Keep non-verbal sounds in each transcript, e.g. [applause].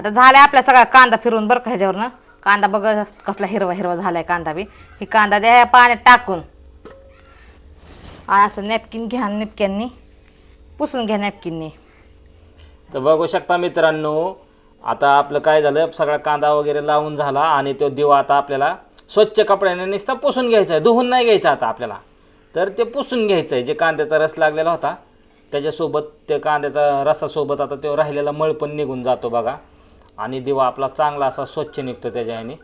आता झालाय आपला सगळा कांदा फिरून बरं का ह्याच्यावरनं. कांदा बघ कसला हिरवा हिरवा झालाय कांदा बी. ही कांदा द्या पाण्यात टाकून. आणि असं नॅपकिन घ्या नॅपकिननी पुसून घ्या नॅपकिननी तर बघू शकता मित्रांनो आता आपलं काय झालं सगळा कांदा वगैरे लावून झाला आणि तो दिवा आता आपल्याला स्वच्छ कपड्याने नुसता पुसून घ्यायचा आहे धुवून नाही घ्यायचा आता आपल्याला. तर ते पुसून घ्यायचं आहे जे कांद्याचा रस लागलेला होता त्याच्यासोबत ते कांद्याचा रसासोबत आता तो राहिलेला मळ पण निघून जातो बघा. आणि दिवा आपला चांगला असा स्वच्छ निघतो त्याच्या ह्याने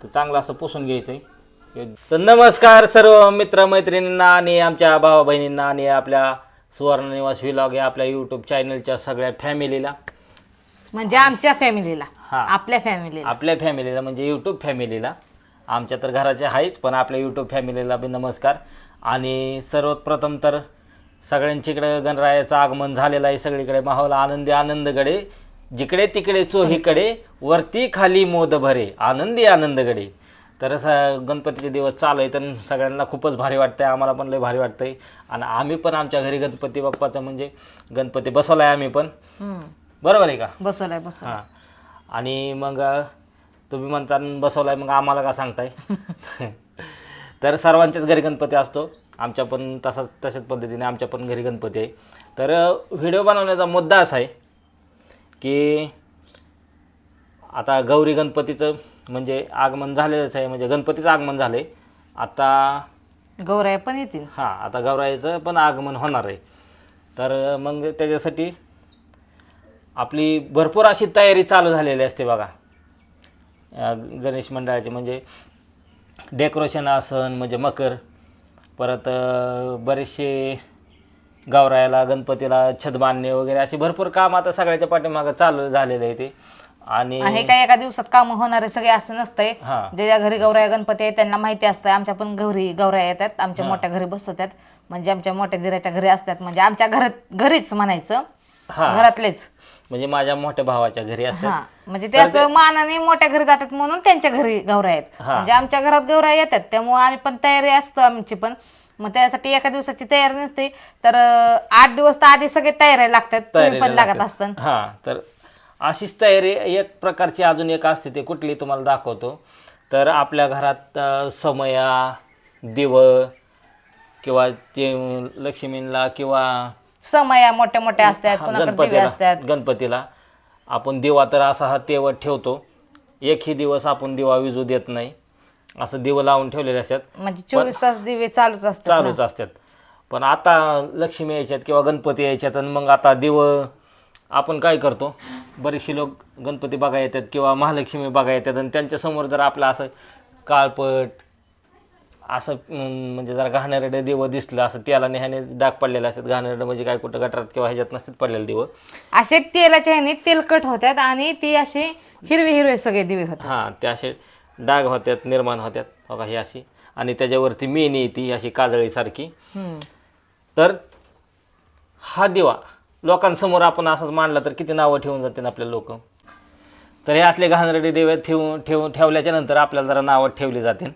तर चांगलं असं पुसून घ्यायचं आहे तर नमस्कार सर्व मित्रमैत्रिणींना आणि आमच्या भावा बहिणींना आणि आपल्या सुवर्ण निवास विलॉग या आपल्या यूट्यूब चॅनलच्या सगळ्या फॅमिलीला. म्हणजे आमच्या फॅमिलीला. हा. आपल्या फॅमिलीला. आपल्या फॅमिलीला म्हणजे यूट्यूब फॅमिलीला. आमच्या तर घराचे आहेच पण आपल्या यूट्यूब फॅमिलीला बी नमस्कार. आणि सर्वात प्रथम तर सगळ्यांच्याकडे गणरायाचं आगमन झालेलं आहे सगळीकडे माहोल आनंदी आनंदगडे. जिकडे तिकडे चोहीकडे वरती खाली मोद भरे आनंदी आनंदगडे. तर असं गणपतीचे दिवस चालू आहे तर सगळ्यांना खूपच भारी वाटतं आहे आम्हाला पण लय भारी वाटतं आहे आणि आम्ही पण आमच्या घरी गणपती बाप्पाचं म्हणजे गणपती बसवला आहे आम्ही पण. बरोबर आहे का? बसवलाय बसवलाय. हां. आणि मग तुम्ही म्हणता बसवलाय मग आम्हाला का सांगताय? [laughs] तर सर्वांच्याच घरी गणपती असतो. आमच्या पण तसाच तशाच पद्धतीने आमच्या पण घरी गणपती आहे. तर व्हिडिओ बनवण्याचा मुद्दा असा आहे की आता गौरी गणपतीचं म्हणजे आगमन झालेलंच आहे म्हणजे गणपतीचं आगमन झालं आहे आता गौराया पण येतील. हां आता गौराईचं पण आगमन होणार आहे. तर मग त्याच्यासाठी आपली भरपूर अशी तयारी चालू झालेली असते बघा. गणेश मंडळाची म्हणजे डेकोरेशन असन म्हणजे मकर परत बरेचसे गौरायाला गणपतीला छत बांधणे वगैरे असे भरपूर काम आता सगळ्याच्या पाठीमागं चालू झालेलं आहे ते. आणि आणि हे काय एका दिवसात काम होणारे सगळे असं नसतंय. हां. ज्याच्या घरी गौराया गणपती आहे त्यांना माहिती असतं आमच्या पण घरी गौराया येतात. आमच्या मोठ्या घरी बसवतात. म्हणजे आमच्या मोठ्या दिराच्या घरी असतात. म्हणजे आमच्या घरात घरीच म्हणायचं. हां. घरातलेच. म्हणजे माझ्या मोठ्या भावाच्या घरी असतात. म्हणजे ते असं मानाने मोठ्या घरी जातात म्हणून त्यांच्या घरी गौराया आहेत. हा. म्हणजे आमच्या घरात गौराया येतात. त्यामुळे आम्ही पण तयारी असतो आमची पण. मग त्यासाठी एका दिवसाची तयारी नसते. तर अं, आठ दिवस तर आधी सगळे तयारी लागतात. तुम्ही पण लागत असतात हां तर अशीच तयारी एक प्रकारची अजून एक असते ते कुठली तुम्हाला दाखवतो. तर आपल्या घरात अ, समया दिव किंवा ते लक्ष्मींना किंवा समया मोठ्या मोठ्या असतात हा, कोणाकडे दिवे गणपतीला असतात. गणपतीला. आपण दिवा तर असा हा तेवत ठेवतो. एकही दिवस आपण दिवा विजू देत नाही. असं दिवं लावून ठेवलेले असतात. म्हणजे चोवीस तास दिवे चालूच असतात ना. चालूच असतात. पण आता लक्ष्मी यायच्यात किंवा गणपती यायच्यात आणि मग आता दिव आपण काय करतो? बरेचसे लोक गणपती बघा येतात किंवा महालक्ष्मी बघा येतात आणि त्यांच्यासमोर जर आपलं असं काळपट असं म्हणजे जरा घाणेरडं दिवं दिसलं असं त्याला नेहाने डाग पडलेले असतात. घाणेरडं म्हणजे काय कुठं गटारात किंवा ह्याच्यात नसतात पडलेलं दिवं. असे तेलाच्या ह्याने तेलकट होतात आणि ती अशी हिरवे हिरवे सगळे दिवे होतात. हां ते असे डाग होत्यात निर्माण होत्यात. बघा ही अशी. आणि त्याच्यावरती मेनी येते अशी काजळीसारखी. तर हा दिवा लोकांसमोर आपण असंच मांडला तर किती नावं ठेवून जातील आपले लोक? तर हे असले घाणेरडे दिवे ठेवून ठेवून ठेवल्याच्या नंतर आपल्याला जरा नावं ठेवली जातील.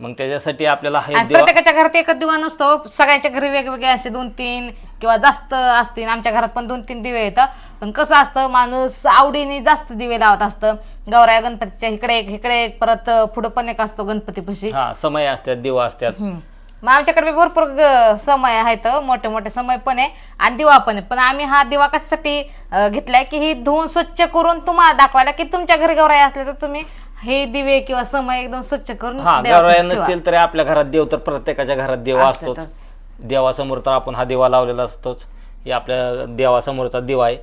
मग त्याच्यासाठी आपल्याला हा एक आणि दिवा प्रत्येकाच्या घरात एकच दिवा नसतो. सगळ्यांच्या घरी वेगवेगळे असे दोन तीन किंवा जास्त असतील आमच्या घरात पण दोन तीन दिवे येतात पण कसं असतं माणूस आवडीने जास्त दिवे लावत असतं. गौराया गणपतीच्या इकडे एक इकडे एक परत पुढं पण एक असतो गणपतीपाशी. हा समय असतात दिवा असतात. हम्म. मग आमच्याकडे भरपूर ग- समय आहेत. मोठे मोठे समय पण आहे आणि दिवा पण आहे. पण आम्ही हा दिवा कशासाठी अं, घेतलाय की ही धुवून स्वच्छ करून तुम्हाला दाखवायला की तुमच्या घरी गौराई असले तर तुम्ही हे दिवे किंवा समय एकदम स्वच्छ करून हा देवापाशी. नसतील तरी आपल्या घरात देव तर प्रत्येकाच्या घरात देव असतोच. असतातच. देवासमोर तर आपण हा दिवा लावलेला असतोच. हे आपल्या देवासमोरचा दिवा आहे.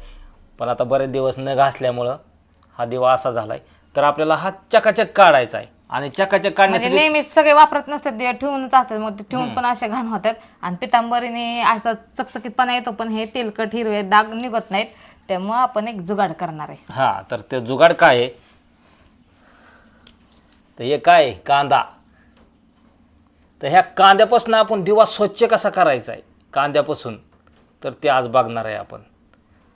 पण आता बरेच दिवस न घासल्यामुळं हा दिवा असा झालाय. तर आपल्याला हा चकाचक काढायचा आहे. आणि चकाचक म्हणजे काढण्यासाठी नेहमीच सगळे वापरत नसतात. दिवे ठेवूनच असतात मग ते ठेवून पण असे घाण होतात. आणि पितांबरीने असा चकचकीतपणा येतो पण हे तेलकट हिरवे डाग निघत नाहीत. त्यामुळे आपण एक जुगाड करणार आहे. हा तर ते जुगाड काय आहे? तर हे काय? कांदा. तर ह्या कांद्यापासून आपण दिवा स्वच्छ कसा करायचा आहे? कांद्यापासून. तर ते आज बघणार आहे आपण.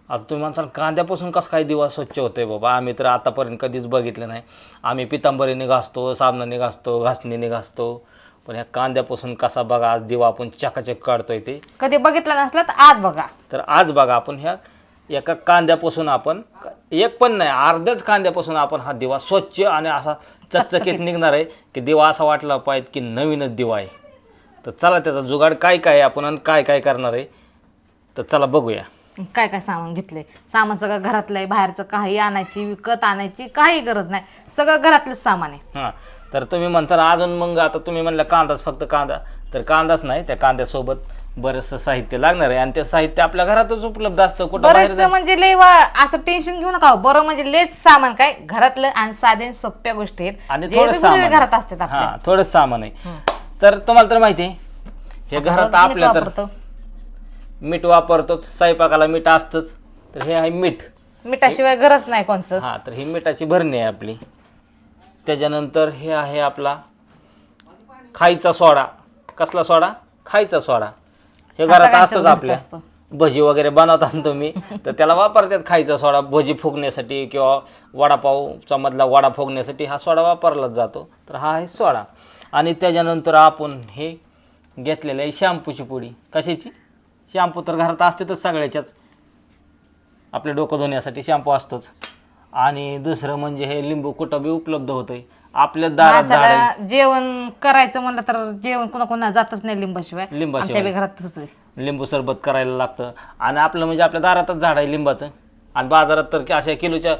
आता तुम्ही म्हणसाल कांद्यापासून कसं काय दिवा स्वच्छ होतोय बाबा? आम्ही तर आतापर्यंत कधीच बघितलं नाही. आम्ही पितांबरीने घासतो साबणाने घासतो घासणीने घासतो. पण ह्या कांद्यापासून कसा बघा? आज दिवा आपण चकाचक काढतोय ते. कधी बघितलं नसलं तर आज बघा. तर आज बघा आपण ह्या एका कांद्यापासून आपण एक पण नाही अर्ध्याच कांद्यापासून आपण हा दिवा स्वच्छ आणि असा चकचकीत निघणार आहे की दिवा असा वाटला पाहिजे की नवीनच दिवा आहे. तर चला त्याचा जुगाड काय काय आहे आपण आणि काय काय करणार आहे तर चला बघूया. काय काय सामान घेतलंय? सामान सगळं घरातलं आहे बाहेरचं काही आणायची विकत आणायची काही गरज नाही. सगळं घरातलंच सामान आहे. हां तर तुम्ही म्हणता अजून मग आता तुम्ही म्हणलं कांदाच फक्त कांदा. तर कांदाच नाही त्या कांद्यासोबत बरंचसं साहित्य लागणार आहे आणि ते साहित्य आपल्या घरातच उपलब्ध असतं कुठं बाहेर बरेच म्हणजे लय वा असं टेन्शन घेऊ नका हो. बरं म्हणजे लेच सामान काय? घरातलं आणि साधे सोप्या गोष्टी आहेत. आणि जे थोडं सामान घरात असतात आपल्या. हां थोडंच सामान आहे. तर तुम्हाला तर माहिती आहे हे घरात रोज मीठ आपल्या तर वापरतो. मीठ वापरतोच स्वयंपाकाला मीठ असतंच. तर हे आहे मीठ. मिठाशिवाय गरज नाही कोणचं. हां तर ही मिठाची भरणी आहे आपली. त्याच्यानंतर हे आहे आपला खायचा सोडा. कसला सोडा? खायचा सोडा. हे घरात सगळ्यांच्याच असतंच घरचं आपल्या असतं. भजी वगैरे बनवता तुम्ही तर त्याला वापरतात खायचा सोडा भजी फुगण्यासाठी किंवा वडापावचा मधला वडा फुगण्यासाठी हा सोडा वापरला जातो. तर हा आहे सोडा. आणि त्याच्यानंतर आपण हे घेतलेलं आहे शॅम्पूची पुडी. कशाची? शॅम्पू तर घरात असतेच सगळ्याच्याच. आपले डोकं धुण्यासाठी शॅम्पू असतोच. आणि दुसरं म्हणजे हे लिंबू कुठं बी उपलब्ध होतंय. आपल्या दारात झाड आहे. माणसाला जेवण करायचं म्हणलं तर जेवण कोणा कोणा जातच नाही लिंबाशिवाय. लिंबाशिवाय. आमच्या बी घरात तसंच आहे. लिंबू सरबत करायला लागतं. आणि आपलं म्हणजे आपल्या दारातच झाड आहे लिंबाचं. आणि बाजारात तर की अशा किलोच्या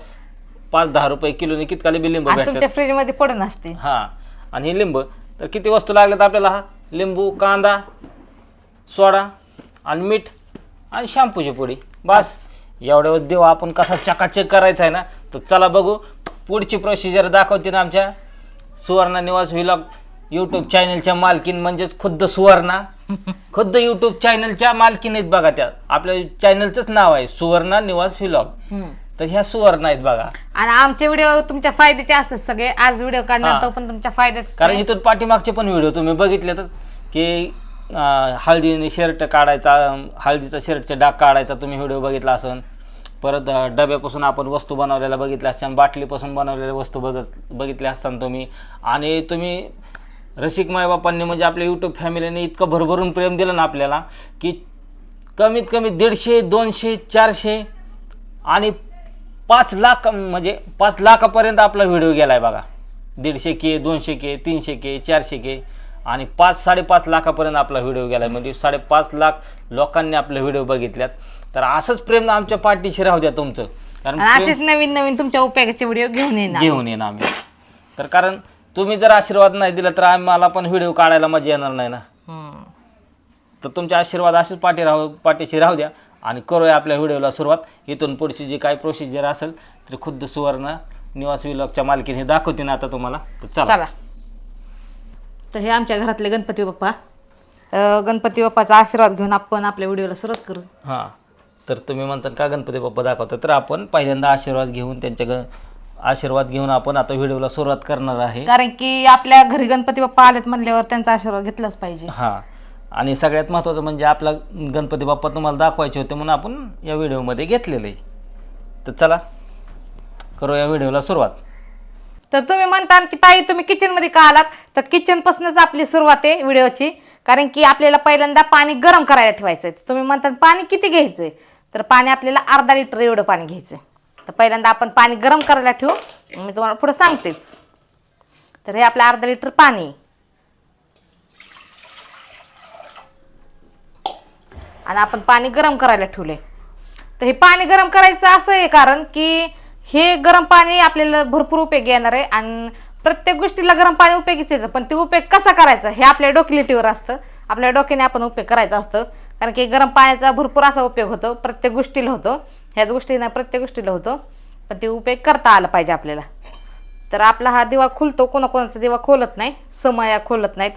पाच दहा रुपये किलोने कितकाले बी लिंबू आणि भेटतात. तुमच्या फ्रीजमध्ये पडून असते. हां. आणि हे लिंब तर किती वस्तू लागल्यात आपल्याला? हा? लिंबू कांदा सोडा आणि मीठ आणि शॅम्पूची पुडी. बस. एवढ्या देऊ आपण कसा चकाचक करायचा आहे ना तर चला बघू. पुढची प्रोसिजर दाखवते ना आमच्या. सुवर्णा निवास व्हिलॉग यूट्यूब चॅनलच्या मालकीन म्हणजेच खुद्द सुवर्णा. [laughs] खुद्द यूट्यूब चॅनलच्या मालकीन आहेत बघा त्या. आपल्या चॅनलचंच नाव आहे सुवर्णा निवास व्हिलॉग. तर ह्या सुवर्ण आहेत बगा आणि आमचे व्हिडिओ तुमच्या फायद्याचे असतात सगळे. आज व्हिडिओ काढणार. तो पण तुमच्या फायद्याचे. कारण इथून पाठीमागचे पण व्हिडिओ तुम्ही बघितलेतच की हळदीने शर्ट काढायचा हळदीचा शर्टचा डाग काढायचा तुम्ही व्हिडिओ बघितला असन. परत डब्यापासून आपण वस्तू बनवलेल्या बघितल्या असतात बाटलीपासून बनवलेल्या वस्तू बघत बघितल्या असतात तुम्ही आणि तुम्ही रसिक मायबापांनी म्हणजे आपल्या यूट्यूब फॅमिलीने इतकं भरभरून प्रेम दिलं ना आपल्याला की कमीत कमी दीडशे दोनशे चारशे आणि पाच लाख म्हणजे पाच लाखापर्यंत आपला व्हिडिओ गेला आहे बघा. दीडशे के दोनशे के तीनशे के चारशे के आणि पाच साडेपाच लाखापर्यंत आपला व्हिडिओ गेला आहे म्हणजे साडेपाच लाख लोकांनी आपले व्हिडिओ बघितल्यात. तर असंच प्रेम आमच्या पाठीशी राहू द्या तुमचं. कारण आणि प्रेम असेच नवीन नवीन तुमच्या उपयोगाचे व्हिडिओ घेऊन येणार घेऊन येईन आम्ही. तर कारण तुम्ही जर आशीर्वाद नाही दिला तर आम्हाला पण व्हिडिओ काढायला मजा येणार नाही ना. हम्म. तर तुमचे आशीर्वाद असेच पाठी राहू पाठीशी राहू द्या आणि करूया आपल्या व्हिडिओला सुरुवात. इथून पुढची जी काय प्रोसिजर असेल तर खुद्द सुवर्ण निवास विलॉगच्या मालकीने दाखवते ना आता तुम्हाला. तर चला. चला. तर हे आमच्या घरातले गणपती बाप्पा. अं, गणपती बाप्पाचा आशीर्वाद घेऊन आपण आपल्या व्हिडिओला सुरुवात करू. हां. तर तुम्ही म्हणता का गणपती बाप्पा दाखवता? तर आपण पहिल्यांदा आशीर्वाद घेऊन त्यांच्या ग आशीर्वाद घेऊन आपण आता व्हिडिओला सुरुवात करणार आहे. कारण की आपल्या घरी गणपती बाप्पा आलेत म्हणल्यावर त्यांचा आशीर्वाद घेतलाच पाहिजे. हां. आणि सगळ्यात महत्त्वाचं म्हणजे आपला गणपती बाप्पा तुम्हाला दाखवायचे होते म्हणून आपण या व्हिडिओमध्ये घेतलेलं. आहे तर चला करू या व्हिडिओला सुरुवात. तर तुम्ही म्हणता की ताई तुम्ही किचनमध्ये का आलात? तर किचनपासूनच आपली सुरुवात आहे व्हिडिओची. कारण की आपल्याला पहिल्यांदा पाणी गरम करायला ठेवायचं आहे तुम्ही म्हणता पाणी किती घ्यायचं आहे तर पाणी आपल्याला अर्धा लिटर एवढं पाणी घ्यायचं तर पहिल्यांदा आपण पाणी गरम करायला ठेवू. मी तुम्हाला पुढं सांगतेच. तर हे आपलं अर्धा लिटर पाणी आणि आपण पाणी गरम करायला ठेवले तर हे पाणी गरम करायचं असं आहे कारण की हे गरम पाणी आपल्याला भरपूर उपयोगी येणार आहे आणि प्रत्येक गोष्टीला गरम पाणी उपयोगीच येतं. पण ते उपयोग कसा करायचा हे आपल्या डोकेलिटीवर असतं. आपल्या डोक्याने आपण उपयोग करायचा असतं. कारण की गरम पाण्याचा भरपूर असा उपयोग होतो प्रत्येक गोष्टीला होतो. ह्याच गोष्टी नाही प्रत्येक गोष्टीला होतो. पण ते उपयोग करता आला पाहिजे आपल्याला. तर आपला हा दिवा खुलतो कोणाकोणाचा दिवा खोलत नाही समया खोलत नाहीत.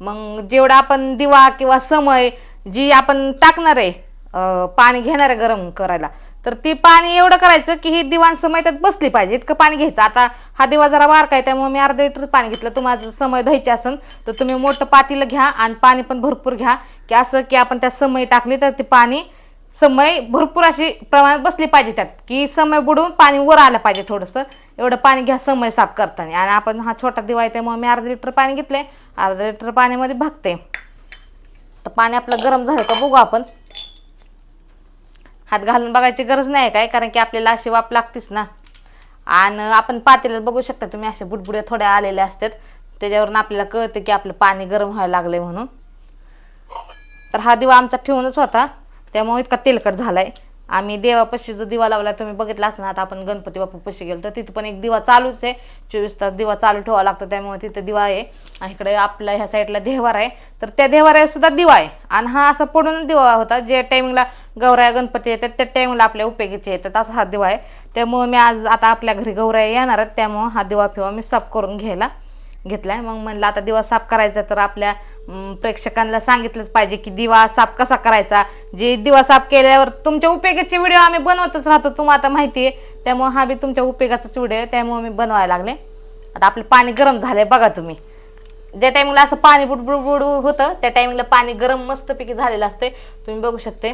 मग जेवढा आपण दिवा किंवा समय जी आपण टाकणार आहे पाणी घेणार आहे गरम करायला तर ती पाणी एवढं करायचं की ही दिवाण समय त्यात बसली पाहिजे. इतकं पाणी घ्यायचं. आता हा दिवा जरा बारका आहे त्यामुळे मी अर्धा लिटर पाणी घेतलं. तुम्हाला जर समय धुवायचे असेल तर तुम्ही मोठं पातीला घ्या आणि पाणी पण भरपूर घ्या. की असं की आपण त्यात समय टाकली तर ते पाणी समय भरपूर अशी प्रमाणात बसली पाहिजे त्यात. की समय बुडून पाणी वर आलं पाहिजे थोडंसं. एवढं पाणी घ्या समय साफ करताना. आणि आपण हा छोटा दिवा आहे त्यामुळे मी अर्धा लिटर पाणी घेतलंय. अर्धा लिटर पाण्यामध्ये भागते. तर पाणी आपलं गरम झालं का बघू आपण. हात घालून बघायची गरज नाही काय? कारण की आपल्याला अशी वाप लागतीच ना. आणि आपण पातेल्यात बघू शकता तुम्ही अशा बुडबुड्या थोड्या आलेल्या असतात. त्याच्यावरून आपल्याला कळतं की आपलं पाणी गरम व्हायला लागलंय म्हणून. तर हा दिवा आमचा ठेवूनच होता. त्यामुळे इतका तेलकट झालाय. आम्ही देवापाशी जो दिवा लावला तुम्ही बघितला असं आता आपण गणपती बाप्पापाशी गेलो तर तिथं पण एक दिवा चालूच आहे. चोवीस तास दिवा चालू ठेवावा लागतो. त्यामुळे तिथं दिवा आहे. आणि इकडे आपल्या ह्या साईडला देवार आहे. तर त्या देवाऱ्यात सुद्धा दिवा आहे. आणि हा असा पडून दिवा होता. जे टायमिंगला गौराया गणपती येतात त्या टाईमला आपल्या उपयोगीचे येतात असा हा दिवा आहे. त्यामुळे मी आज आता आपल्या घरी गौराया येणार आहेत त्यामुळं हा दिवा फिवा मी साफ करून घ्यायला घेतला आहे मग म्हणलं आता दिवा साफ करायचा तर आपल्या प्रेक्षकांना सांगितलंच पाहिजे की दिवा साफ कसा करायचा? जे दिवा साफ केल्यावर तुमच्या उपयोगाचे व्हिडिओ आम्ही बनवतच राहतो तुम्हाला आता माहिती आहे. त्यामुळं हा बी तुमच्या उपयोगाचाच व्हिडिओ आहे त्यामुळं मी बनवायला लागले. आता आपलं पाणी गरम झालं आहे बघा तुम्ही. ज्या टायमिंगला असं पाणी बुडबुडबुड होतं त्या टायमिंगला पाणी गरम मस्तपैकी झालेलं असते तुम्ही बघू शकते.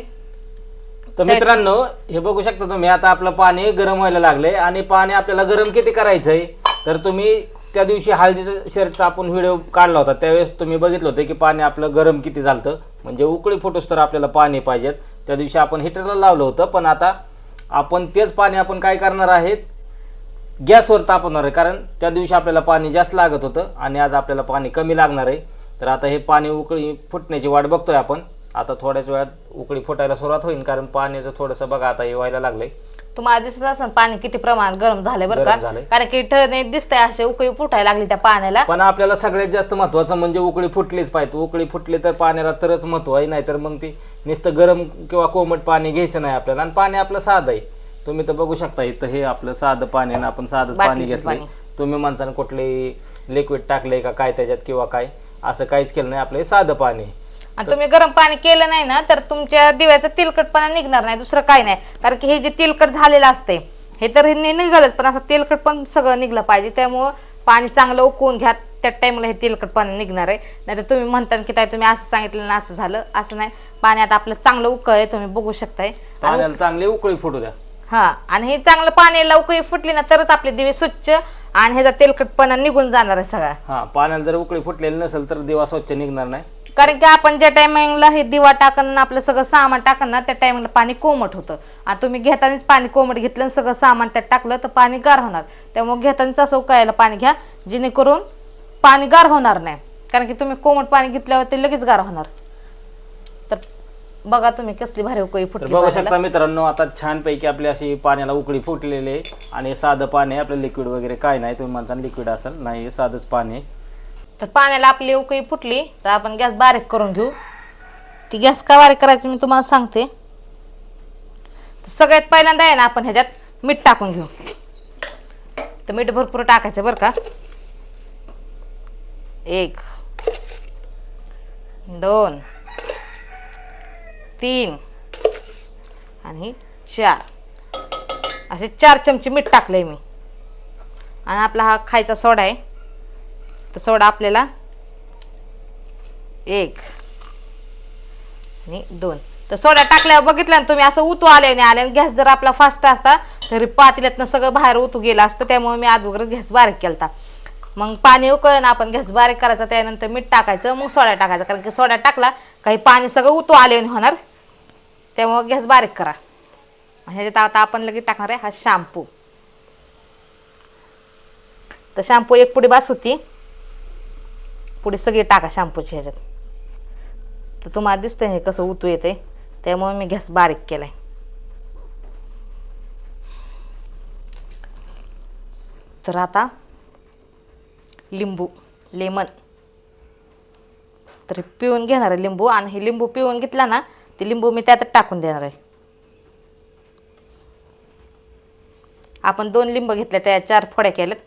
तर मित्रांनो हे बघू शकता तुम्ही आता आपलं पाणी गरम व्हायला लागले आणि पाणी आपल्याला गरम किती करायचंय? तर तुम्ही त्या दिवशी हळदीचं शर्टचा आपण व्हिडिओ काढला होता त्यावेळेस तुम्ही बघितलं होतं की पाणी आपलं गरम किती झालं म्हणजे उकळी फुटूस तर आपल्याला पाणी पाहिजेत. त्या दिवशी आपण हिटरला लावलं होतं पण आता आपण तेच पाणी आपण काय करणार आहेत? गॅसवर तापवणार आहे कारण त्या दिवशी आपल्याला पाणी जास्त लागत होतं आणि आज आपल्याला पाणी कमी लागणार आहे. तर आता हे पाणी उकळी फुटण्याची वाट बघतोय आपण. आता थोड्याच वेळात उकळी फुटायला सुरुवात होईल कारण पाण्याचं थोडंसं बघा आता हे व्हायला लागलंय. तुम्हाला दिसत असेल पाणी किती प्रमाणात गरम झालंय बरं गरम का झालंय. कारण की इथं दिसतंय असे उकळी फुटायला लागली त्या पाण्याला. पण आपल्याला सगळ्यात जास्त महत्वाचं म्हणजे उकळी फुटलीच पाहिजे. उकळी फुटली तर पाण्याला तरच महत्त्व आहे नाहीतर मग ती नुसतं गरम किंवा कोमट पाणी घ्यायचं नाही आपल्याला. आणि पाणी आपलं साधं आहे. तुम्ही तर बघू शकता इथं हे आपलं साधं पाणी आहे आणि आपण साधं पाणी बाटलीचं घेतलंय. तुम्ही म्हणता ना कुठले लिक्विड टाकले का काय त्याच्यात किंवा काय असं काहीच केलं नाही. आपलं हे साधं पाणी आहे. आणि तुम्ही गरम पाणी केलं नाही ना तर तुमच्या दिव्याचा तेलकटपणा निघणार नाही दुसरं काही नाही. कारण की हे जे तेलकट झालेलं असते हे तर हे नि- निघालच पण असं तेलकट पण सगळं निघलं पाहिजे. त्यामुळं पाणी चांगलं उकळून घ्या त्या टाइमला हे तेलकट पाणी निघणार आहे. नाहीतर तुम्ही म्हणता की काय तुम्ही असं सांगितलं ना असं झालं असं नाही. पाणी आता आपलं चांगलं उकळ आहे तुम्ही बघू शकताय. पाण्याला चांगली उकळी फुटू द्या. हा आणि हे चांगलं पाणी लवकर फुटली ना तरच आपले दिवे स्वच्छ आणि ह्याचा तेलकटपणा निघून जाणार आहे सगळा. हा पाण्याला जर उकळी फुटलेली नसेल तर दिवा स्वच्छ निघणार नाही. कारण की आपण ज्या टायमिंगला हे दिवा टाकन आपलं सगळं सामान टाकन ना त्या टायमिंगला पाणी कोमट होतं. आणि तुम्ही घेतानाच पाणी कोमट घेतलं आणि सगळं सामान त्यात टाकलं तर पाणी गार होणार. त्यामुळे घेतानाच असं उकळायला पाणी घ्या जेणेकरून पाणी गार होणार नाही. कारण की तुम्ही कोमट पाणी घेतल्यावर ते लगेच गार होणार. तर बघा तुम्ही कसली भारी उकळी तर फुटली बघू. शकता मित्रांनो आता छानपैकी आपली अशी पाण्याला उकळी फुटलेली आहे. आणि साधं पाणी आहे आपलं लिक्विड वगैरे काय नाही तुम्ही म्हणता लिक्विड असेल. नाही हे साधंच पाणी आहे. तर पाण्याला आपली उकळी फुटली तर आपण गॅस बारीक करून घेऊ. ती गॅस का बारीक करायची मी तुम्हाला सांगते. तर सगळ्यात पहिल्यांदा आहे ना आपण ह्याच्यात मीठ टाकून घेऊ. तर मीठ भरपूर टाकायचं बरं का. एक दोन तीन आणि चार. असे चार चमचे मीठ टाकलंय मी. आणि आपला हा खायचा सोडा आहे. तर सोडा आपल्याला. एक आणि दोन. तर सोडा टाकल्यावर बघितलं ना तुम्ही असं उतू आल्याने नाही गॅस जर आपला फास्ट असता तरी पातेल्यातनं सगळं बाहेर उतू गेलं असतं त्यामुळे मी अगोदर गॅस बारीक केलता. मग पाणी उकळलं ना आपण गॅस बारीक करायचा त्यानंतर मीठ टाकायचं मग सोडा टाकायचा. कारण की सोडा टाकला काही पाणी सगळं उतू आले नाही होणार. त्यामुळे गॅस बारीक करा. ह्याच्यात आता आपण लगेच टाकणार आहे हा शॅम्पू. तर शॅम्पू एक पुढे बास होती. पुढे सगळी टाका शॅम्पूची ह्याच्यात. तर तुम्हाला दिसतं हे कसं उतू येते त्यामुळे मी गॅस बारीक केलाय. तर आता लिंबू लेमन. तर पिऊन घेणार आहे लिंबू आणि हे लिंबू पिऊन घेतला ना ते लिंबू मी त्यात टाकून देणार आहे. आपण दोन लिंब घेतले त्या चार फोड्या केल्यात.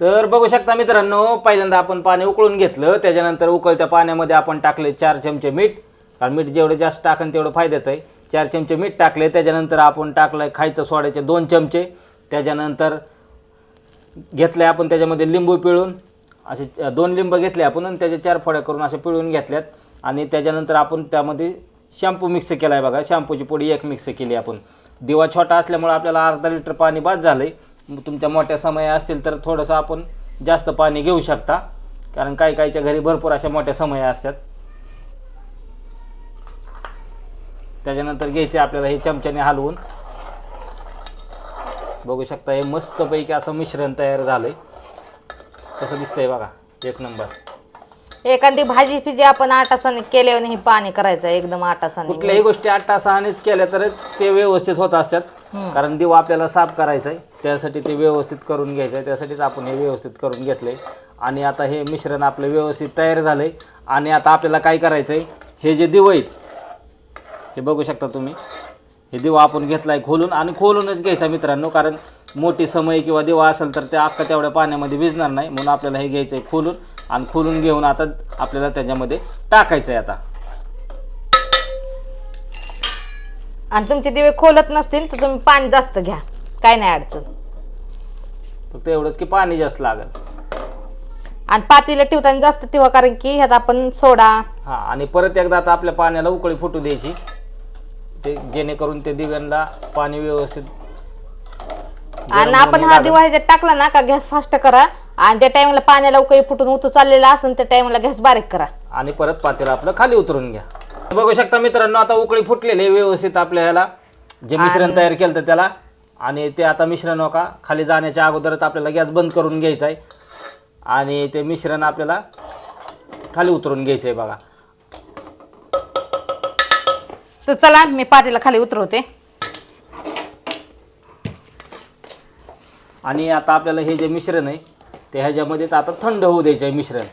तर बघू शकता मित्रांनो पहिल्यांदा आपण पाणी उकळून घेतलं त्याच्यानंतर उकळत्या पाण्यामध्ये आपण टाकले चार चमचे मीठ. कारण मीठ जेवढं जास्त टाकन तेवढं फायद्याचं आहे. चार चमचे मीठ टाकले त्याच्यानंतर आपण टाकलं खायचं सोड्याचे दोन चमचे. त्याच्यानंतर घेतले आपण त्याच्यामध्ये लिंबू पिळून. असे दोन लिंब घेतले आपण आणि त्याच्या चार फोड्या करून असे पिळून घेतल्यात. आणि त्याच्यानंतर आपण त्यामध्ये शॅम्पू मिक्स केला आहे बघा शॅम्पूची पोडी एक मिक्स केली आपण. दिवा छोटा असल्यामुळे आपल्याला अर्धा लिटर पाणी बाद झालं आहे तुमच्या मोठ्या समय असतील तर थोडंसं आपण जास्त पाणी घेऊ शकता. कारण काही काहीच्या घरी भरपूर अशा मोठ्या समया असतात. त्याच्यानंतर घ्यायचे आपल्याला हे चमच्याने हलवून. बघू शकता हे मस्तपैकी असं मिश्रण तयार झालंय. कसं दिसतंय बघा एक नंबर. एखादी भाजी फिजी आपण आटासाने केल्यावर हे पाणी करायचं एकदम आटासाने. कुठल्याही गोष्टी आठ तासानेच केल्या तरच ते व्यवस्थित होत असतात. हो. कारण दिवा आपल्याला साफ करायचा आहे त्यासाठी ते व्यवस्थित करून घ्यायचं आहे त्यासाठीच आपण हे व्यवस्थित करून घेतलंय. आणि आता हे मिश्रण आपलं व्यवस्थित तयार झालंय. आणि आता आपल्याला काय करायचं आहे हे जे दिवं आहेत हे बघू शकता तुम्ही. हे दिवा आपण घेतलाय खोलून आणि खोलूनच घ्यायचा मित्रांनो कारण मोठी समय किंवा दिवा असेल तर ते अख्खा तेवढ्या पाण्यामध्ये भिजणार नाही. म्हणून आपल्याला हे घ्यायचं आहे खोलून. आणि खोलून घेऊन आता आपल्याला त्याच्यामध्ये टाकायचं आहे आता. आणि तुमचे दिवे खोलत नसतील तर तुम्ही पाणी जास्त घ्या. काय नाही अडचण. फक्त एवढंच की पाणी जास्त लागेल. आणि पातीला ठेवताना जास्त ठेवा कारण की ह्यात आपण सोडा. हा आणि परत एकदा आता आपल्या पाण्याला उकळी फुटू द्यायची. ते जेणेकरून ते दिव्यांना पाणी व्यवस्थित आणि गरम आपण हा लागेल. दिवा ह्याच्यात टाकला ना का गॅस फास्ट करा. आणि ज्या टाइमला पाण्याला उकळी फुटून उतू चाललेला असेल त्या टाइमला गॅस बारीक करा. आणि परत पातेला आपलं खाली उतरून घ्या. बघू शकता मित्रांनो आता उकळी फुटलेली आहे व्यवस्थित आपल्या ह्याला. जे मिश्रण तयार केलं होतं त्याला. आणि ते आता मिश्रण हो का खाली जाण्याच्या अगोदरच आपल्याला गॅस बंद करून घ्यायचा आहे. आणि ते मिश्रण आपल्याला खाली उतरून घ्यायचं आहे बघा. तर चला मी पातीला खाली उतरवते. आणि आता आपल्याला हे जे मिश्रण आहे ते ह्याच्यामध्येच आता थंड होऊ द्यायचं आहे मिश्रण.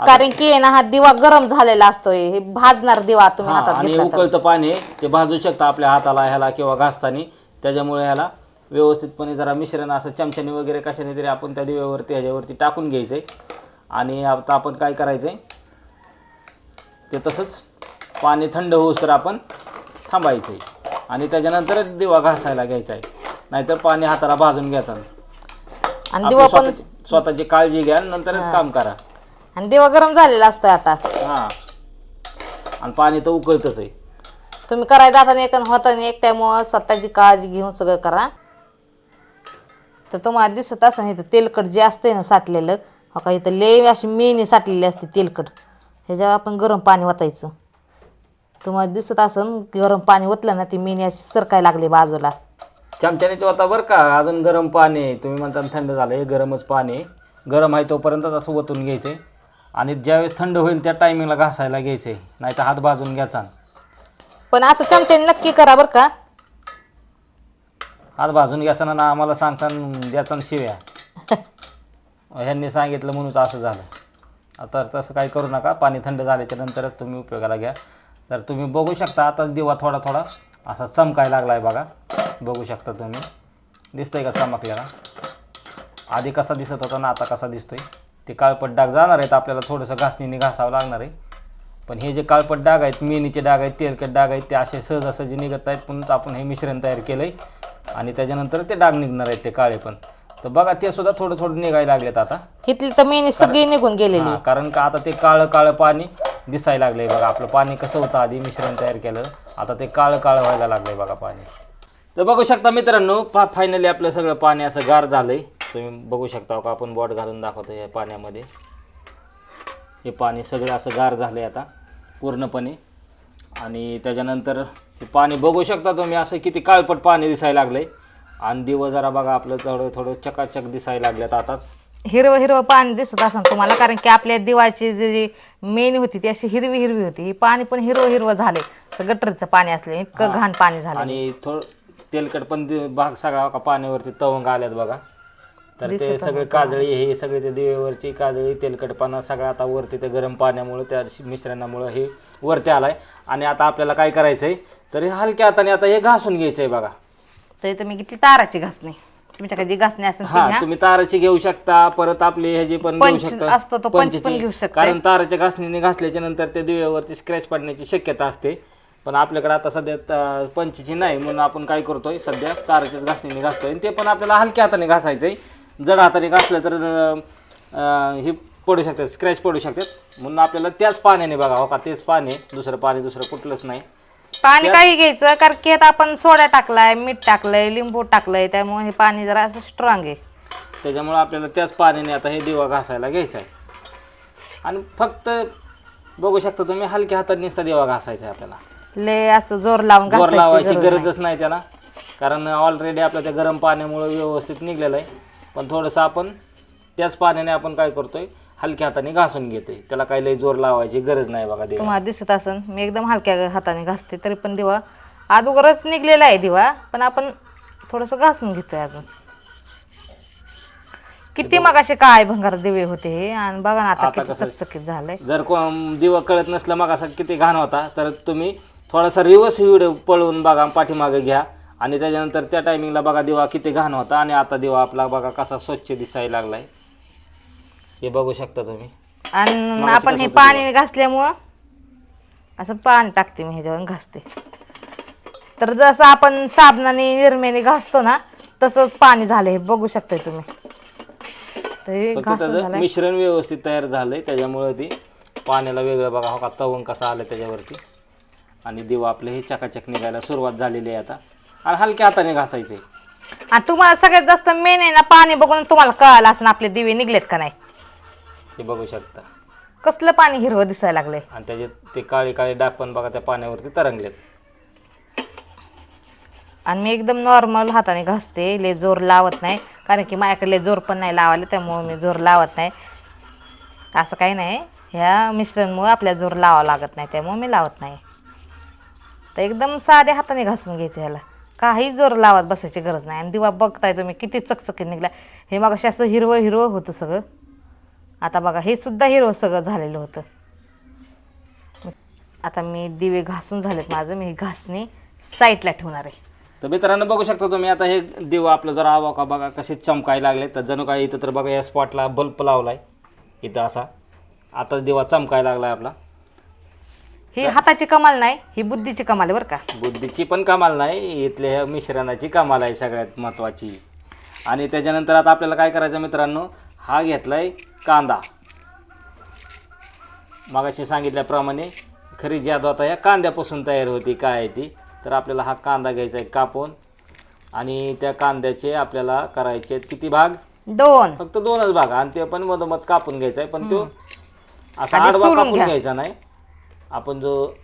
कारण की आहे ना हा दिवा गरम झालेला असतोय. हे भाजणार दिवा तुम्ही हा, हातात आणि घेतला तर. उकळतं पाणी ते भाजू शकता आपल्या हाताला ह्याला किंवा घासतानी. त्याच्यामुळे ह्याला व्यवस्थितपणे जरा मिश्रण असं चमच्याने वगैरे कशाने तरी आपण त्या दिव्यावरती ह्याच्यावरती टाकून घ्यायचं आहे आणि आता आपण काय करायचं आहे ते तसंच पाणी थंड होऊस तर आपण थांबायचं आहे आणि त्याच्यानंतर दिवा घासायला घ्यायचा आहे नाहीतर पाणी हाताला भाजून घ्यायचं. आणि दिवा पण स्वतःची स्वतःची काळजी घ्या नंतरच काम करा. आणि दिवा गरम झालेला असतोय आता. हां. आणि पाणी तर उकळतच आहे. तुम्ही करायला जाताना एक होताना एक त्यामुळं स्वतःची काळजी घेऊन सगळं करा. तर तुम्हाला दिसत असं इथं तेलकट जे असते ना साठलेलं हो का इथं लय अशी मेनी साठलेली असते तेलकट. ह्याच्यावर आपण गरम पाणी वतायचं. तुम्हाला दिसत असन गरम पाणी ओतलं ना ती मेनी अशी सरकायला लागली बाजूला. चमच्याने होता बरं का अजून गरम पाणी आहे. तुम्ही म्हणता ना थंड झालं हे गरमच पाणी आहे. गरम आहे तोपर्यंतच असं ओतून घ्यायचं आहे आणि ज्यावेळेस थंड होईल त्या टायमिंगला घासायला घ्यायचं आहे नाही तर हात भाजून घ्यायचा पण असं चमच्याने नक्की करा बरं का. हात भाजून घ्यायचा ना आम्हाला सांगता द्याचा ना शिव्या. [laughs] ह्यांनी सांगितलं म्हणूनच असं झालं. आता तसं काही करू नका पाणी थंड झाल्याच्या नंतरच तुम्ही उपयोगाला घ्या. तर तुम्ही बघू शकता आता दिवा थोडा थोडा असा चमकायला लागला आहे बघा. बघू शकता तुम्ही. दिसतंय का चमकलेला? आधी कसा दिसत होता ना आता कसा दिसतोय? ते काळपट डाग जाणार आहेत आपल्याला थोडंसं घासणीने घासावं लागणार आहे. पण हे जे काळपट डाग आहेत मेनीचे डाग आहेत तेलकट डाग आहेत ते असे सहजासहजी निघत आहेत म्हणून आपण हे मिश्रण तयार केलं आहे आणि त्याच्यानंतर ते डाग निघणार आहेत ते काळे पण. तर बघा ते सुद्धा थोडं थोडं निघायला लागलेत आता. इथली तर मेनी सगळी निघून गेलेली. हा, कारण का आता ते काळं काळं पाणी दिसायला लागलंय बघा. आपलं पाणी कसं होतं आधी मिश्रण तयार केलं आता ते काळं काळं व्हायला लागलंय बघा पाणी. तर बघू शकता मित्रांनो पा फायनली आपलं सगळं पाणी असं गार झालंय. तुम्ही बघू शकता का आपण बॉट घालून दाखवतो या पाण्यामध्ये. हे पाणी सगळं असं गार झालंय आता पूर्णपणे. आणि त्याच्यानंतर हे पाणी बघू शकता तुम्ही असं किती काळपट पाणी दिसायला लागलंय. आणि दिवस जरा बघा आपलं थोडं थोडं चकाचक दिसायला लागल्यात आताच. हिरवं हिरवं पाणी दिसत असेल तुम्हाला कारण की आपल्या दिवाची जी मेनी होती ती अशी हिरवी हिरवी होती. ही पाणी पण हिरवं हिरवं झाले गटरीचं पाणी असले इतकं घाण पाणी झालं आणि थोडं तेलकट पण भाग सगळा पाण्यावरती तवंग आल्यात बघा. तर ते सगळे काजळी हे सगळे ते दिवेवरची काजळी तेलकटपणा सगळा आता वरती ते गरम पाण्यामुळे त्या मिश्रणामुळं हे वरती आलाय. आणि आता आपल्याला काय करायचंय? तर हे हलक्या हाताने आता हे घासून घ्यायचंय बघा. तर इथं मी घेतली ताराची घासणी. तुमच्याकडे जी घासणी असेल ती हा घ्या. तुम्ही ताराची घेऊ शकता परत आपले ह्याची पण घेऊ पंच शकता असतो तो पंच पण पंचची. घेऊ शकता. कारण ताराच्या घासणीने घासल्याच्या नंतर त्या दिव्यावरती स्क्रॅच पडण्याची शक्यता असते. पण आपल्याकडे आता सध्या त- पंचची नाही म्हणून आपण काय करतोय सध्या ताराच्याच घासणीने घासतोय. आणि ते पण आपल्याला हलक्या हाताने घासायचंय. जड हाताने घासलं तर अं, हे पडू शकतात स्क्रॅच पडू शकतात. म्हणून आपल्याला त्याच पाण्याने बघा हो का? तेच पाणी आहे. दुसरं पाणी दुसरं कुठलंच नाही. पाणी काही घ्यायचं कारण की आता आपण सोडा टाकलाय मीठ टाकलंय लिंबू टाकलंय त्यामुळे हे पाणी जरा असं स्ट्रॉंग आहे. त्याच्यामुळे आपल्याला त्याच पाण्याने आता हे दिवा घासायला घ्यायचा आहे. आणि फक्त बघू शकता तुम्ही हलक्या हाताने नुसता दिवा घासायचा आहे आपल्याला. ले असं जोर लावून जोर लावायची. गरजच नाही. त्याला. कारण ऑलरेडी आपल्या त्या गरम पाण्यामुळे व्यवस्थित निघलेलं आहे. पण थोडंसं आपण त्याच पाण्याने आपण काय करतोय हलक्या हाताने घासून घेतोय. त्याला काही लई जोर लावायची गरज नाही बघा देवा. तुम्हाला दिसत असन मी एकदम हलक्या हाताने घासते तरी पण दिवा अगोदरच निघलेला आहे दिवा पण आपण थोडस घासून घेतोय अजून. किती मग असे काय भंगार दिवे होते हे आणि बघा ना आता आता किती कसं- चकचकीत झालंय. जर कोण दिवा कळत नसलं मग असा किती घाण होता तर तुम्ही थोडासा रिवर्स व्हिडिओ पळवून बघा पाठीमागे घ्या. आणि त्याच्यानंतर त्या टायमिंगला बघा दिवा किती घाण होता आणि आता दिवा आपला बघा कसा स्वच्छ दिसायला लागलाय. हे बघू शकता तुम्ही. आणि आपण हे पाणी घासल्यामुळं असं पाणी टाकते मी ह्याच्यावर घासते. तर जसं आपण साबणाने निरम्याने घासतो ना तसंच पाणी झालंय. हे बघू शकताय तुम्ही. तर मिश्रण व्यवस्थित तयार झालंय. त्याच्यामुळे ती पाण्याला वेगळं बघा. हो का तवंग कसा आलं त्याच्यावरती. आणि दिवा आपले हे चकाचक निघायला सुरुवात झालेली आहे आता. आणि हलक्या हाताने घासायचे. आणि तुम्हाला सगळ्यात जास्त मेन आहे ना पाणी बघून तुम्हाला कळालं असं आपले दिवे निघलेत का नाही? हे बघू शकता. कसलं पाणी हिरवं दिसायला लागलंय? आणि त्याचे ते काळे काळे डाग पण बघा त्या पाण्यावरती तरंगलेत. आणि मी एकदम नॉर्मल हाताने घासते ले जोर लावत नाही. कारण की माझ्याकडे लय जोर पण नाही लावायला त्यामुळे मी जोर लावत नाही. असं काही नाही. ह्या मिश्रणमुळे आपल्याला जोर लावावा लागत नाही त्यामुळे मी लावत नाही. तर एकदम साध्या हाताने घासून घ्यायचं ह्याला. काही जोर लावत बसायची गरज नाही. आणि दिवा बघताय तुम्ही किती चकचकीत निघला. हे मग असं हिरवं हिरवं होतं सगळं. आता बघा हे सुद्धा हिरवं सगळं झालेलं होतं. आता मी दिवे घासून झालेत माझं मी घासणी साईडला ठेवणार आहे. तर मित्रांनो बघू शकता तुम्ही आता हे दिवा आपलं जर आवा का बघा कसे चमकायला लागले. तर जणू काय इथं तर बघा या स्पॉटला बल्ब लावलाय. इथं असा. आता दिवा चमकायला लागलाय आपला. ही हाताची कमाल नाही ही बुद्धीची कमाल आहे बरं का. बुद्धीची पण कमाल नाही इथल्या ह्या मिश्रणाची कमाल आहे सगळ्यात महत्त्वाची आणि त्याच्यानंतर आता आपल्याला काय करायचं मित्रांनो? हा घेतलाय कांदा. मागाशी सांगितल्याप्रमाणे खरी जादू आता ह्या कांद्यापासून तयार होती काय आहे ती? तर आपल्याला हा कांदा घ्यायचा आहे कापून. आणि त्या कांद्याचे आपल्याला करायचे किती भाग? दोन. फक्त दोनच भाग. आणि ते पण मधोमध कापून घ्यायचा आहे पण तो असा आडवा कापून घ्या. घ्यायचा नाही. आपण जो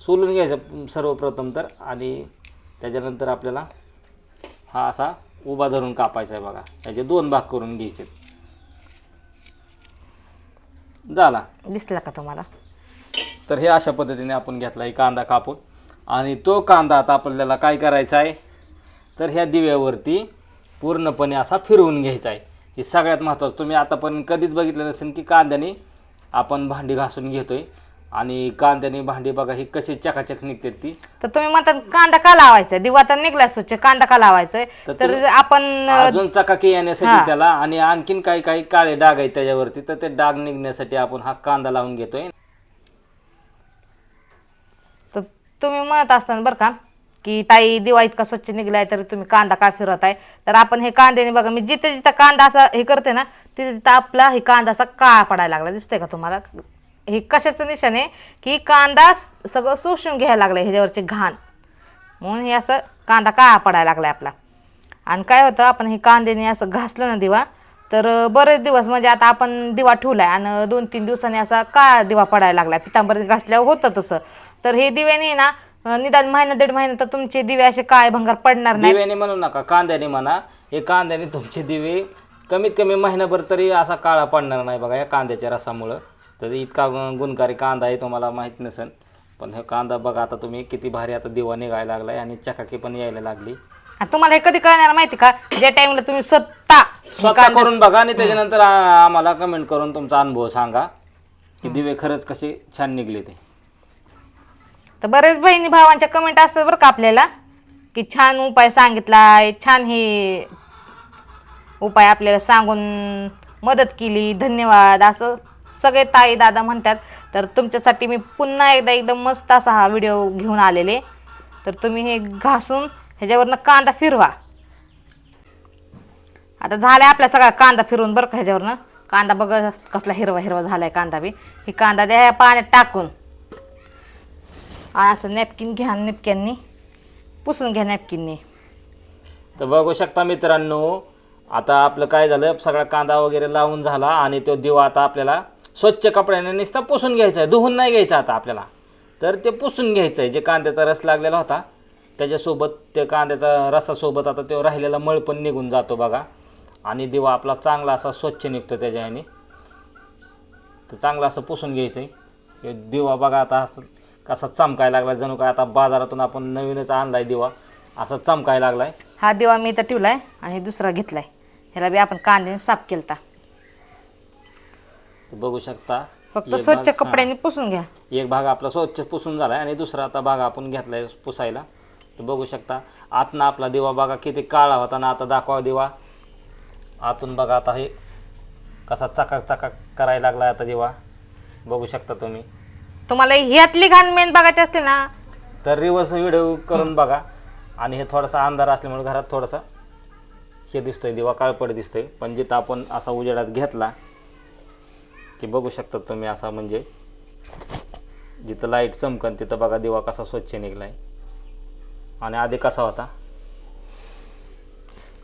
सोलून घ्यायचा सर्वप्रथम तर आणि त्याच्यानंतर आपल्याला हा असा उभा धरून कापायचा आहे बघा. त्याचे दोन भाग करून घ्यायचे. झाला. दिसला का तुम्हाला? तर हे अशा पद्धतीने आपण घेतला आहे कांदा कापून. आणि तो कांदा आता आपल्याला काय करायचा आहे? तर ह्या दिव्यावरती पूर्णपणे असा फिरवून घ्यायचा आहे. हे सगळ्यात महत्त्वाचं. तुम्ही आतापर्यंत कधीच बघितलं नसेल की कांद्याने आपण भांडी घासून घेतोय. आणि कांद्याने भांडी बघा ही कशी चकाचक निघते ती. तर तुम्ही म्हणता कांदा का लावायचा? दिवा तर निघला स्वच्छ कांदा का लावायचा? तर तर तुम्ही- आपण अजून चकाकी येण्यासाठी. त्याला आणि आणखीन काही काही काळे डाग आहेत त्याच्यावरती तर ते डाग निघण्यासाठी आपण हा कांदा लावून घेतोय. तर तुम्ही म्हणत असताना बरं का की ताई दिवा इतका स्वच्छ निघलाय तर तुम्ही कांदा का फिरवत आहे तर आपण हे कांद्याने बघा मी जिथे जिथं कांदा असा हे करते ना तिथे तिथं आपला हे कांदा असा काळा पडायला लागला. दिसतंय का तुम्हाला? हे कशाचं निशाण? आहे की कांदा सगळं शोषून घ्यायला लागलं ह्याच्यावरची घाण. म्हणून हे असं कांदा काळा पडायला लागला आपला. आणि काय होतं आपण हे कांद्याने असं घासलं ना दिवा तर बरेच दिवस म्हणजे आता आपण दिवा ठेवला आहे आणि दोन तीन दिवसांनी असा काळा दिवा पडायला लागला पितांबरी घासल्यावर होतं तसं. तर हे दिव्याने ना निदान महिना दीड महिना तर तुमचे दिवे असे काळे भंगार पडणार नाही दिव्याने म्हणू नका कांद्याने म्हणा. हे कांद्याने तुमचे दिवे कमीत कमी महिनाभर तरी असा काळा पडणार नाही बघा या कांद्याच्या रसामुळं. तर इतका गुणकारी कांदा आहे तुम्हाला माहीत नसेल. पण हे कांदा बघा आता तुम्ही किती भारी आता दिवा निघायला लागलाय आणि चकाकी पण यायला लागली. आणि तुम्हाला हे कधी कळणार माहिती का? ज्या टाइमला तुम्ही स्वतः स्वतः करून बघा आणि त्याच्यानंतर आ- आम्हाला कमेंट करून तुमचा अनुभव सांगा. की दिवे खरंच कसे छान निघले ते. तर बरेच बहिणी भावांच्या कमेंट असतात बरं का आपल्याला की छान उपाय सांगितलाय छान हे उपाय आपल्याला सांगून मदत केली धन्यवाद असं सगळे ताई दादा म्हणतात तर तुमच्यासाठी मी पुन्हा एकदा एकदम मस्त असा हा व्हिडिओ घेऊन आलेले. तर तुम्ही हे घासून ह्याच्यावरनं कांदा फिरवा. आता झाला आपल्या सगळा कांदा फिरून बरं का ह्याच्यावरनं. कांदा बघ कसला हिरवा हिरवा झालाय कांदा बी. हे कांदा द्या ह्या पाण्यात टाकून. असं नॅपकिन घ्या नॅपकिननी पुसून घ्या नॅपकिननी तर बघू शकता मित्रांनो आता आपलं काय झालं सगळा कांदा वगैरे लावून झाला आणि तो दिवा आता आपल्याला स्वच्छ कपड्याने नुसता पुसून घ्यायचा आहे धुवून नाही घ्यायचा आता आपल्याला. तर ते पुसून घ्यायचं आहे जे कांद्याचा रस लागलेला होता त्याच्यासोबत त्या कांद्याचा रसासोबत आता तो राहिलेला मळ पण निघून जातो बघा. आणि दिवा आपला चांगला असा स्वच्छ निघतो त्याच्या ह्याने तर चांगलं असं पुसून घ्यायचं आहे दिवा बघा आता असं कसा चमकायला लागला जणू काय आता बाजारातून आपण नवीनच आणलाय दिवा असा चमकायला लागलाय. हा दिवा मी इथं ठेवलाय आणि दुसरा घेतलाय. ह्याला बी आपण कांद्याने साफ केलता. बघू शकता. फक्त एक स्वच्छ भाग- कपड्याने पुसून घ्या. एक भाग आपला स्वच्छ पुसून झाला आहे आणि दुसरा आता भाग आपण घेतलाय पुसायला. तर बघू शकता आतनं आपला दिवा बघा किती काळा होता ना आता दाखवा दिवा. आतून बघा आता हे कसा चकाक चकाक करायला लागला आता दिवा. बघू शकता तुम्ही. तुम्हाला ह्यातली घाण मेन बघायची असते ना तर रिवर्स व्हिडिओ करून बघा. आणि हे थोडासा अंधार असल्यामुळे घरात थोडासा हे दिसतोय दिवा काळपट दिसतोय. पण जिथं आपण असा उजेडात घेतला की बघू शकता तुम्ही असा म्हणजे जिथं लाइट चमकन तिथं बघा दिवा कसा स्वच्छ निघलाय. आणि आधी कसा होता?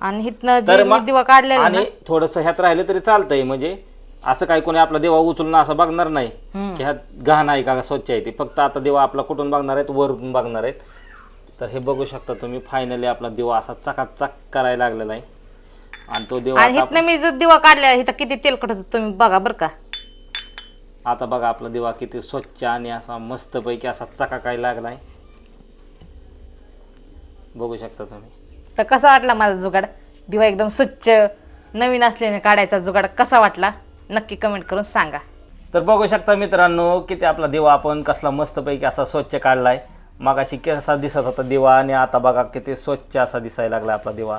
आणि हिथनं जे तर मी मग दिवा काढलेला आणि थोडंसं ह्यात राहिलं तरी चालतंय म्हणजे असं काही कोणी आपला दिवा उचलून असं बघणार नाही. की ह्यात घाण आहे का स्वच्छ आहे ते. फक्त आता दिवा आपला कुठून बघणार आहेत? वरून बघणार आहेत. तर हे बघू शकता तुम्ही फायनली आपला दिवा असा चकाचक करायला लागलेला आहे. आणि तो दिवा आणि आता हिथनं मी जो दिवा काढलेला इथं किती तेलकट होतं तुम्ही बघा बरं का. आता बघा आपला दिवा किती स्वच्छ आणि असा मस्तपैकी असा चकाकायला लागलाय. बघू शकता तुम्ही. तर कसा वाटला माझा जुगाड? दिवा एकदम स्वच्छ नवीन असल्याने काढायचा जुगाड कसा वाटला? नक्की कमेंट करून सांगा. तर बघू शकता मित्रांनो किती आपला दिवा आपण कसला मस्तपैकी असा स्वच्छ काढलाय. मगाशी कसा दिसत होता दिवा आणि आता बघा किती स्वच्छ असा दिसायला लागला आपला दिवा.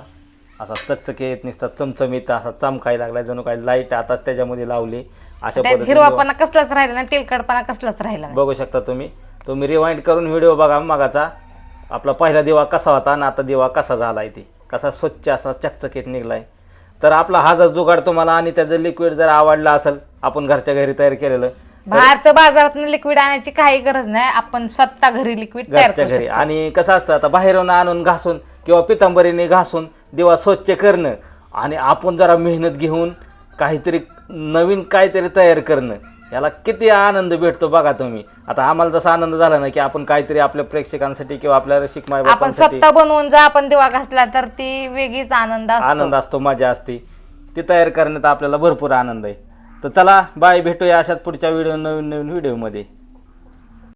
असा चकचकीत नुसता चमचमीत असा चमकायला लागलाय जणू काही लाइट आता त्याच्यामध्ये लावली. अशा त्यात हिरवापणा कसलाच राहिला नाही तेलकटपणा कसलाच राहिला नाही. बघू शकता तुम्ही. तुम्ही रिवाइंड करून व्हिडिओ बघा मगाचा. आपला पहिला दिवा कसा होता आणि आता दिवा कसा झालाय ते. कसा स्वच्छ असा चकचकीत निघलाय. तर आपला हा जर जुगाड तुम्हाला आणि त्याचं लिक्विड जर आवडला असेल आपण घरच्या घरी तयार केलेलं बाहेरचं बाजारात लिक्विड आणायची काही गरज नाही. आपण स्वतः घरी लिक्विड तयार घरच्या करू घरी. आणि कसं असतं आता बाहेरून आणून घासून किंवा पितांबरीने घासून दिवा स्वच्छ करणं आणि आपण जरा मेहनत घेऊन काहीतरी नवीन काहीतरी तयार करणं याला किती आनंद भेटतो बघा तुम्ही. आता आम्हाला जसा आनंद झाला ना की आपण काहीतरी आपल्या प्रेक्षकांसाठी किंवा आपल्या रसिक आपण स्वतः बनवून जर आपण दिवा घासला तर ती वेगळीच आनंद असतो. आनंद असतो मजा असते. ती तयार करण्यात आपल्याला भरपूर आनंद आहे. तर चला बाय भेटूया अशाच पुढच्या व्हिडिओ नवीन नवीन व्हिडिओमध्ये